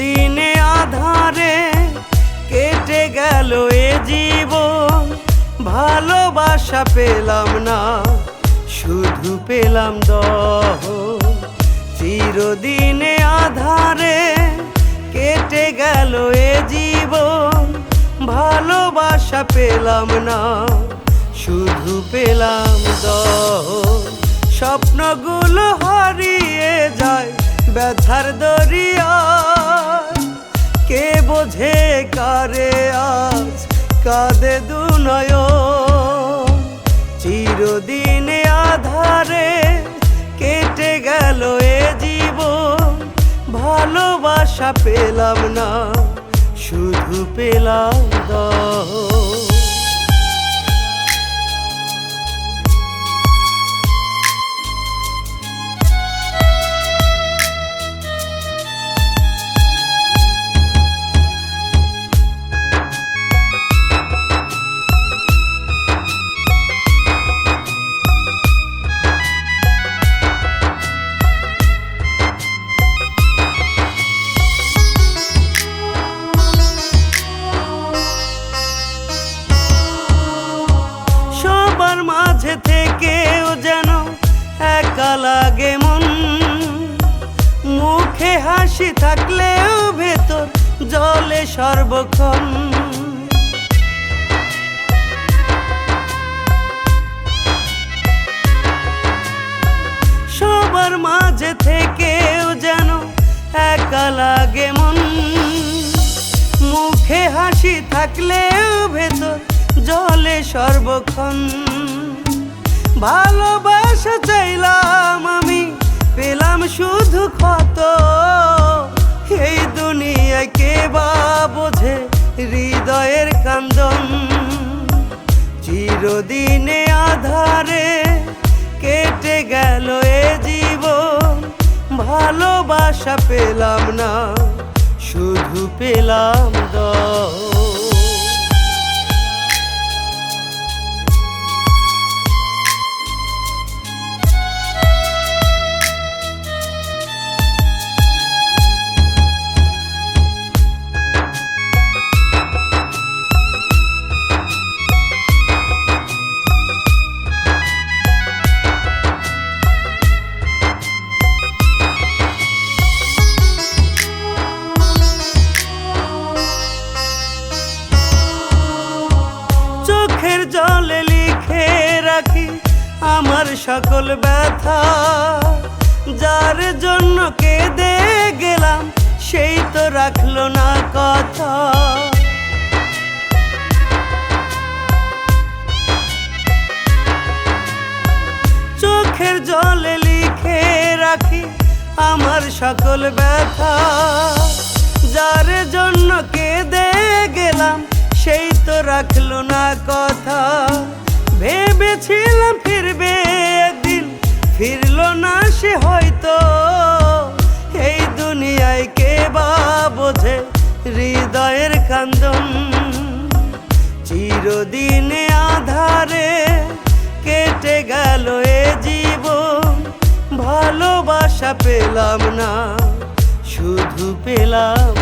দিনে আধারে কেটে গেল এ জীব ভালোবাসা পেলাম না, শুধু পেলাম দহ। চিরদিনে আধারে কেটে গেল এ জীব ভালোবাসা পেলাম না, শুধু পেলাম দহ। স্বপ্নগুলো হারিয়ে যায় ব্যথার দরিয়া। বোঝে কারে আজ কাঁদে দুনয়। চিরদিনে আধারে কেটে গেল এ জীবন। ভালোবাসা পেলাম না, শুধু পেলাম দহ মাঝে থেকেও যেন একা লাগে মন। মুখে হাসি থাকলেও ভেতর জলে সর্বক্ষণ। সবার মাঝে থেকেও যেন একা লাগে মন। মুখে হাসি থাকলেও ভেতর জলে সর্বক্ষণ। ভালোবাসা চাইলাম আমি, পেলাম শুধু ক্ষত। এই দুনিয়ায় কে বা বোঝে হৃদয়ের কান্দন চিরদিনে আধারে কেটে গেল এ জীবন। ভালোবাসা পেলাম না, শুধু পেলাম দহ আমার সকল ব্যথা, যার জন্য কেঁদে গেলাম, সেই তো রাখল না কথা। চোখের জলে লিখে রাখি আমার সকল ব্যথা, যার জন্য কেঁদে গেলাম, সেই তো রাখল না কথা। ভেবেছিলাম ফিরবে একদিন ফিরলো না সে হয়তো। এই দুনিয়ায় কে বা বোঝে হৃদয়ের কান্দন। চিরদিনে আধারে কেটে গেল এ জীবন। ভালোবাসা পেলাম না, শুধু পেলাম